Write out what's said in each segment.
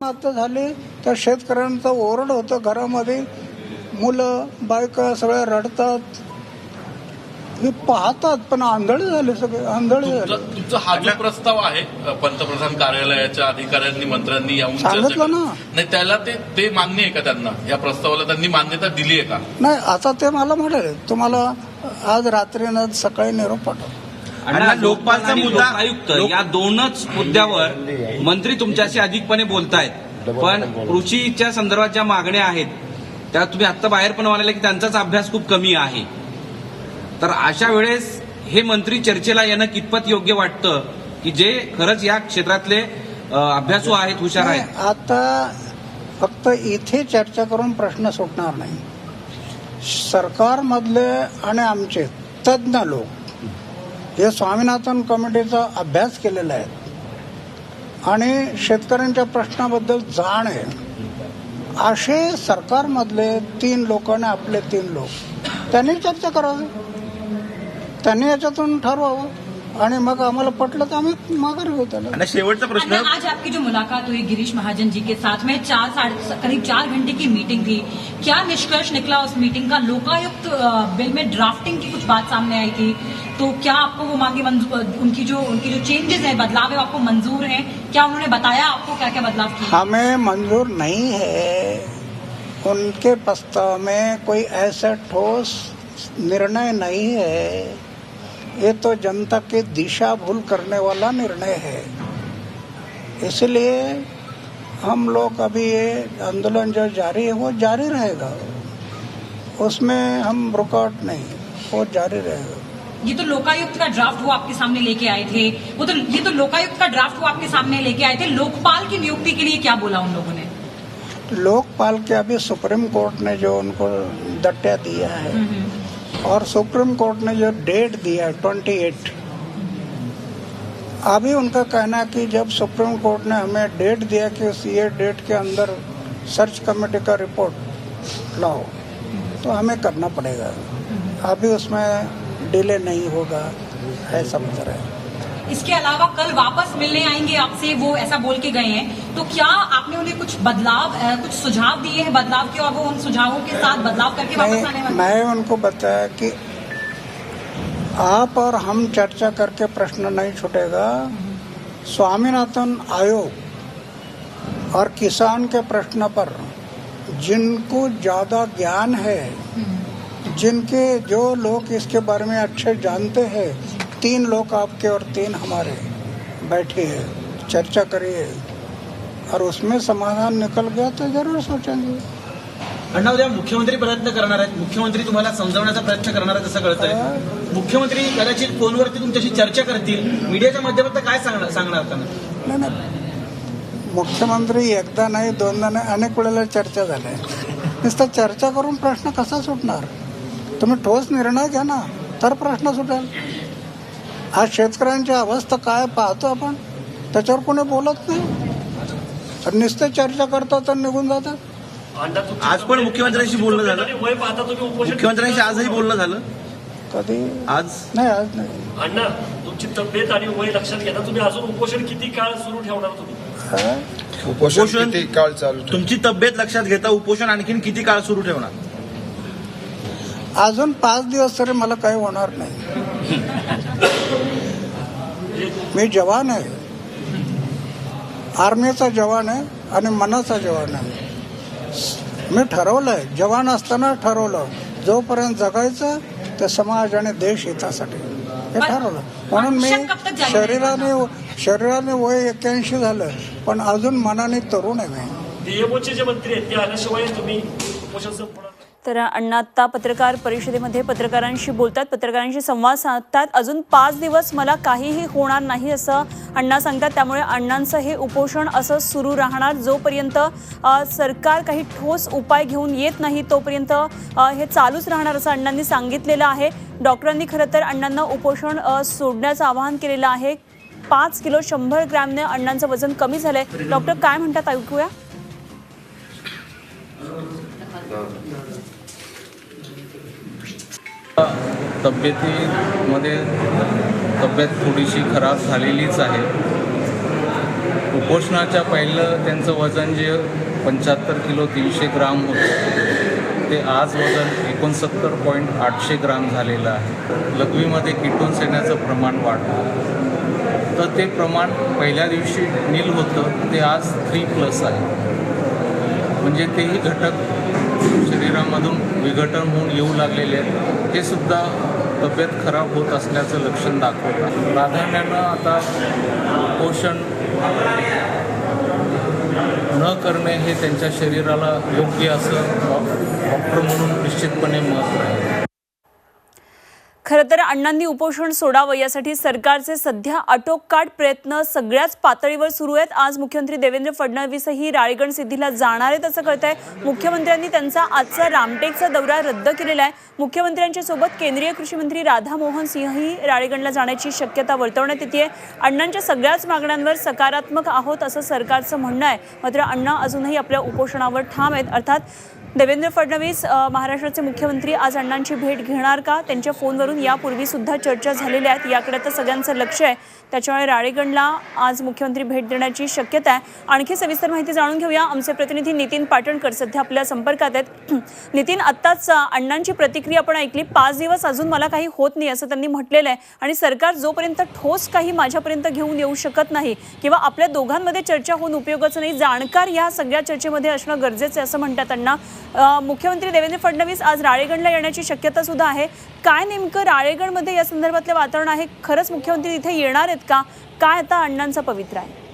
आता झाली. तर शेतकऱ्यांचं ओरड होतं घरामध्ये. मुलं बायका सगळ्या रडतात. हे पाहतात पण आंधळे झाले सगळे आंधळे झाले. तुमचा हा जो प्रस्ताव आहे पंतप्रधान कार्यालयाच्या अधिकाऱ्यांनी मंत्र्यांनी चर्चा सांगितलं. ना. नाही त्याला ते ते मान्य आहे का त्यांना? या प्रस्तावाला त्यांनी मान्यता दिली आहे का? नाही आता ते मला म्हणाले तुम्हाला आज रात्रीनं सकाळी निरोप पाठव. अण्णा लोकपालचा आणि मुद्दा लोकायुक्त या दोनच मुद्द्यावर मंत्री तुमच्याशी अधिकपणे बोलतायत. पण कृषीच्या संदर्भात ज्या मागण्या आहेत. त्या तुम्ही आत्ता बाहेर पण म्हणाले की त्यांचाच अभ्यास खूप कमी आहे. तर अशा वेळेस हे मंत्री चर्चेला येणं कितपत योग्य वाटतं? की जे खरंच या क्षेत्रातले अभ्यासू आहेत हुशार आहेत? आता फक्त इथे चर्चा करून प्रश्न सुटणार नाही. सरकारमधले आणि आमचे तज्ज्ञ लोक हे स्वामीनाथन कमिटीचा अभ्यास केलेला आहे. आणि शेतकऱ्यांच्या प्रश्नाबद्दल जाण आहे. असे सरकारमधले तीन लोक आणि आपले तीन लोक त्यांनी चर्चा करावी. त्यांनी याच्यातून ठरवावं. आणि मग आम्हाला पटलं तर आम्ही माघार घेऊ त्याला आणि शेवटचा प्रश्न आज आपकी जो मुलाकात हुई गिरीश महाजन जी के साथ में चार साढ़े करीब चार घंटे की मीटिंग थी। क्या निष्कर्ष निकला उस मीटिंग का? लोकायुक्त बिल में ड्राफ्टिंग की कुछ बात सामने आई थी। तो क्या आपको वो मांगे उनकी जो उनकी जो चेंजेस है बदलाव है वो आपको मंजूर है? क्या उन्होंने बताया आपको क्या क्या बदलाव किए? हमें मंजूर नहीं है। उनके प्रस्ताव में कोई ऐसा ठोस निर्णय नहीं है। ये तो जनता की दिशा भूल करने वाला निर्णय है। इसलिए हम लोग अभी ये आंदोलन जो जारी है वो जारी रहेगा। उसमें हम रुकावट नहीं वो जारी रहेगा। ये तो लोकायुक्त का ड्राफ्ट वो आपके सामने लेके आए थे। वो तो ये तो लोकायुक्त का ड्राफ्ट वो आपके सामने लेके आए थे। लोकपाल की नियुक्ति के लिए क्या बोला उन लोगों ने? लोकपाल के अभी सुप्रीम कोर्ट ने जो उनको दट्टा दिया है और सुप्रीम कोर्ट ने जो डेट दिया है ट्वेंटी एट अभी उनका कहना कि जब सुप्रीम कोर्ट ने हमें डेट दिया कि उस ये डेट के अंदर सर्च कमेटी का रिपोर्ट लाओ तो हमें करना पड़ेगा। अभी उसमें डिले नहीं होगा, ऐसा मतलब है। इसके अलावा कल वापस मिलने आएँगे आपसे वो ऐसा बोल के गए हैं। तो क्या आपने उन्हें कुछ बदलाव कुछ सुझाव दिए हैं बदलाव के और वो उन सुझावों के साथ बदलाव करके वापस आने वाले मैं उनको बताया कि आप और हम चर्चा करके प्रश्न नहीं छुटेगा। स्वामीनाथन आयोग और किसान के प्रश्न पर जिनको ज़्यादा ज्ञान है जिनके जो लोग इसके बारे में अच्छे जानते हैं तीन लोग आपके और तीन हमारे बैठे हैं चर्चा करिए और उसमें समाधान निकल गया तो जरूर सोचेंगे। अण्णा उद्या मुख्यमंत्री प्रयत्न करणार आहेत. मुख्यमंत्री तुम्हाला समजावण्याचा प्रयत्न करणार आहेत असं कळतंय. मुख्यमंत्री कदाचित फोनवरती तुमच्याशी चर्चा करतील. मीडियाच्या माध्यमातून काय सांगणार सांगणार त्यांना नाही नाही. मुख्यमंत्री एकदा नाही दोनदा नाही अनेक वेळेला चर्चा झाल्या. नुसतं चर्चा करून प्रश्न कसा सुटणार? तुम्ही ठोस निर्णय घ्या ना तर प्रश्न सुटेल. आज शेतकऱ्यांची अवस्था काय पाहतो आपण? त्याच्यावर कोणी बोलत नाही. तर नुसतं चर्चा करतात आणि निघून जातात. आज पण मुख्यमंत्र्यांशी बोलणं झालं? आणि वय पाहता तुम्ही उपोषण मुख्यमंत्र्यांशी आजही बोलणं झालं? कधी? आज? नाही आज नाही. अण्णा तुमची तब्येत आणि वय लक्षात घेता तुम्ही अजून उपोषण किती काळ सुरू ठेवणार तुम्ही? उपोषण किती काळ चालू? तुमची तब्येत लक्षात घेता उपोषण आणखीन किती काळ सुरू ठेवणार? अजून पाच दिवस तरी मला काही होणार नाही. मी जवान आहे. आर्मीचा जवान आहे आणि मनाचा जवान आहे. मी ठरवलंय जवान असताना ठरवलं. जोपर्यंत जगायचं ते समाज आणि देश हितासाठी. हे ठरवलं. म्हणून मी शरीराने शरीराने वय एक्क्याऐंशी झालं पण अजून मनाने तरुण आहे मी. डीएमओचे जे मंत्री आहेत ते आल्याशिवाय तुम्ही तर अण्णा आत्ता पत्रकार परिषदेमध्ये पत्रकारांशी बोलतात पत्रकारांशी संवाद साधतात. अजून पाच दिवस मला काहीही होणार नाही असं अण्णा सांगतात. त्यामुळे अण्णांचं हे उपोषण असं सुरू राहणार. जोपर्यंत सरकार काही ठोस उपाय घेऊन येत नाही तोपर्यंत हे चालूच राहणार असं अण्णांनी सांगितलेलं आहे. डॉक्टरांनी खरं तर अण्णांना उपोषण सोडण्याचं आवाहन केलेलं आहे. पाच किलो शंभर ग्रॅमने अण्णांचं वजन कमी झालंय. डॉक्टर काय म्हणतात ऐकूया? तब्येतीमध्ये तब्येत थोडीशी खराब झालेलीच आहे. उपोषणाच्या पहिलं त्यांचं वजन जे पंच्याहत्तर किलो तीनशे ग्राम होतं ते आज वजन एकोणसत्तर पॉईंट आठशे ग्राम झालेलं आहे. लघवीमध्ये किटोन्स येण्याचं प्रमाण वाढलं. तर ते प्रमाण पहिल्या दिवशी नील होतं ते आज थ्री प्लस आहे. म्हणजे तेही घटक शरीरामधून विघटन होऊन येऊ लागलेले आहेत. हे सुद्धा तब्येत खराब होत असल्याचं लक्षण दाखवतात प्राधान्यानं आता पोषण न करणे हे त्यांच्या शरीराला योग्य असं डॉक्टर म्हणून निश्चितपणे महत्त्व आहे. खरं तर अण्णांनी उपोषण सोडावं यासाठी सरकारचे सध्या आटोकाट प्रयत्न सगळ्याच पातळीवर सुरू आहेत. आज मुख्यमंत्री देवेंद्र फडणवीसही राळेगण सिद्धीला जाणार आहेत असं कळत आहे मुख्यमंत्र्यांनी त्यांचा आजचा रामटेकचा दौरा रद्द केलेला आहे. मुख्यमंत्र्यांच्या सोबत केंद्रीय कृषी मंत्री राधामोहन सिंहही राळेगणला जाण्याची शक्यता वर्तवण्यात येते अण्णांच्या सगळ्याच मागण्यांवर सकारात्मक आहोत असं सरकारचं म्हणणं आहे. मात्र अण्णा अजूनही आपल्या उपोषणावर ठाम आहेत. अर्थात देवेंद्र फडणवीस महाराष्ट्राचे मुख्यमंत्री आज अण्णांची भेट घेणार का? त्यांच्या फोनवरून यापूर्वी सुद्धा चर्चा झालेल्या आहेत. याकडे तर सगळ्यांचं लक्ष आहे. त्याच्यामुळे राळेगणला आज मुख्यमंत्री भेट देण्याची शक्यता आहे. आणखी सविस्तर माहिती जाणून घेऊया. आमचे प्रतिनिधी नितीन पाटणकर सध्या आपल्या संपर्कात आहेत. नितीन आत्ताच अण्णांची प्रतिक्रिया आपण ऐकली. पाच दिवस अजून मला काही होत नाही असं त्यांनी म्हटलेलं आहे. आणि सरकार जोपर्यंत ठोस काही माझ्यापर्यंत घेऊन येऊ शकत नाही किंवा आपल्या दोघांमध्ये चर्चा होऊन उपयोगाचं नाही जाणकार या सगळ्या चर्चेमध्ये असणं गरजेचं आहे असं म्हणतात अण्णा. मुख्यमंत्री देवेंद्र फडणवीस आज राळेगणला येण्याची शक्यता सुद्धा आहे. काय नेमकं राळेगणमध्ये या संदर्भातलं वातावरण आहे? खरंच मुख्यमंत्री तिथे येणार आहेत का? काय आता अण्णांचा पवित्र आहे?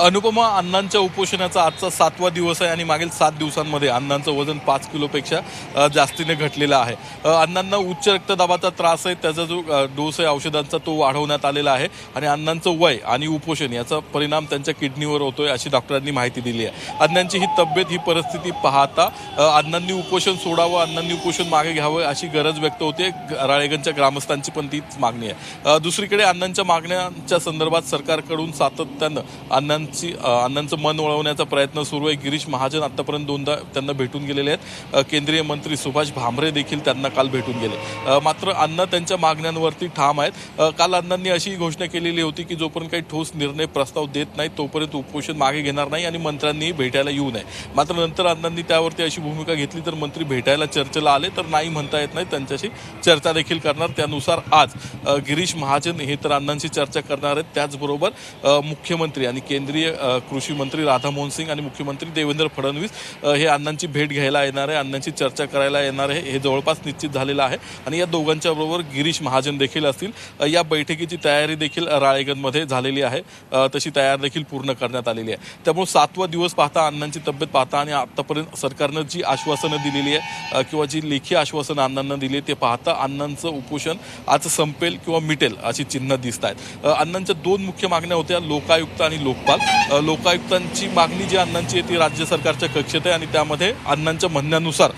अनुपमा अण्णांच्या उपोषणाचा आजचा सातवा दिवस आहे आणि मागील सात दिवसांमध्ये अण्णांचं वजन पाच किलोपेक्षा जास्तीने घटलेलं आहे. अण्णांना उच्च रक्तदाबाचा त्रास आहे त्याचा जो डोस आहे औषधांचा तो वाढवण्यात आलेला आहे आणि अण्णांचं वय आणि उपोषण याचा परिणाम त्यांच्या किडनीवर होतोय अशी डॉक्टरांनी माहिती दिली आहे. अण्णांची ही तब्येत ही परिस्थिती पाहता अण्णांनी उपोषण सोडावं अण्णांनी उपोषण मागे घ्यावं अशी गरज व्यक्त होते. राळेगणच्या ग्रामस्थांची पण तीच मागणी आहे. दुसरीकडे अण्णांच्या मागण्यांच्या संदर्भात सरकारकडून सातत्यानं अण्णांची अण्णांचं मन वळवण्याचा प्रयत्न सुरू आहे. गिरीश महाजन आतापर्यंत दोनदा त्यांना भेटून गेलेले आहेत. केंद्रीय मंत्री सुभाष भामरे देखील त्यांना काल भेटून गेले. मात्र अण्णा त्यांच्या मागण्यांवरती ठाम आहेत. काल अण्णांनी अशी घोषणा केलेली होती की जोपर्यंत काही ठोस निर्णय प्रस्ताव देत नाही तोपर्यंत उपोषण मागे घेणार नाही आणि मंत्र्यांनी भेटायला येऊ नये. मात्र नंतर अण्णांनी त्यावरती अशी भूमिका घेतली तर मंत्री भेटायला चर्चेला आले तर नाही म्हणता येत नाही. त्यांच्याशी चर्चा देखील करणार. त्यानुसार आज गिरीश महाजन हे तर अण्णांशी चर्चा करणार आहेत. त्याचबरोबर मुख्यमंत्री आणि केंद्रीय केंद्रीय कृषी मंत्री राधामोहन सिंग आणि मुख्यमंत्री देवेंद्र फडणवीस हे अण्णांची भेट घ्यायला येणार आहे अण्णांची चर्चा करायला येणार आहे हे जवळपास निश्चित झालेलं आहे. आणि या दोघांच्या बरोबर गिरीश महाजन देखील असतील. या बैठकीची तयारी देखील राळेगणमध्ये झालेली आहे. तशी तयार देखील पूर्ण करण्यात आलेली आहे. त्यामुळे सातवा दिवस पाहता अण्णांची तब्येत पाहता आणि आतापर्यंत सरकारनं जी आश्वासनं दिलेली आहे किंवा जी लेखी आश्वासनं अण्णांना दिली आहे ते पाहता अण्णांचं उपोषण आज संपेल किंवा मिटेल अशी चिन्ह दिसत आहेत अण्णांच्या दोन मुख्य मागण्या होत्या लोकायुक्त आणि लोकपाल. लोकायुक्तांची मागणी जी अण्णांची आहे ती राज्य सरकारच्या कक्षेत आहे आणि त्यामध्ये अण्णांच्या म्हणण्यानुसार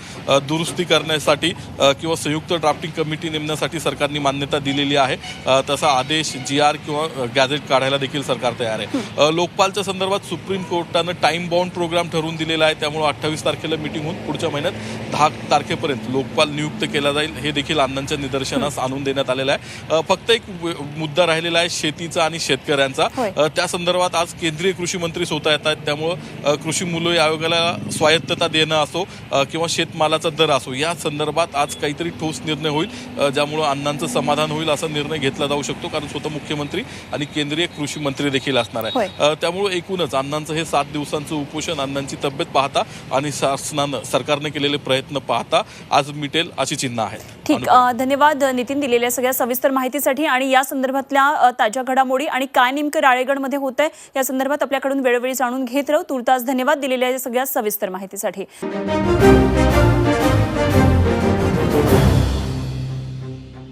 दुरुस्ती करण्यासाठी किंवा संयुक्त ड्राफ्टिंग कमिटी नेमण्यासाठी सरकारने मान्यता दिलेली आहे. तसा आदेश जी आर किंवा गॅझेट काढायला देखील सरकार तयार आहे. लोकपालच्या संदर्भात सुप्रीम कोर्टानं टाइम बाउंड प्रोग्राम ठरवून दिलेला आहे. त्यामुळे अठ्ठावीस तारखेला मिटिंग होऊन पुढच्या महिन्यात दहा तारखेपर्यंत लोकपाल नियुक्त केला जाईल. हे देखील अण्णांच्या निदर्शनास आणून देण्यात आलेलं आहे. फक्त एक मुद्दा राहिलेला आहे शेतीचा आणि शेतकऱ्यांचा. त्या संदर्भात आज केंद्रीय कृषी मंत्री स्वतः येत आहेत त्यामुळं कृषी मूल्य आयोगाला स्वायत्तता देणं असो किंवा शेतमालाचा दर असो या संदर्भात आज काहीतरी ठोस निर्णय होईल ज्यामुळं अण्णांचं समाधान होईल असा निर्णय घेतला जाऊ शकतो कारण स्वतः मुख्यमंत्री आणि केंद्रीय कृषी मंत्री देखील असणार. आहे. त्यामुळे एकूणच अण्णांचं हे सात दिवसांचं उपोषण अण्णांची तब्येत पाहता आणि शासनानं सरकारने केलेले प्रयत्न पाहता आज मिटेल अशी चिन्ह आहेत. ठीक धन्यवाद नितीन दिलेल्या सगळ्या सविस्तर माहितीसाठी आणि या संदर्भातल्या ताज्या घडामोडी आणि काय नेमकं राळेगणमध्ये होत आहे या संदर्भात आपल्याकडून वेळोवेळी जाणून घेत राहू. तुर्तास धन्यवाद दिलेल्या सगळ्या सविस्तर माहितीसाठी.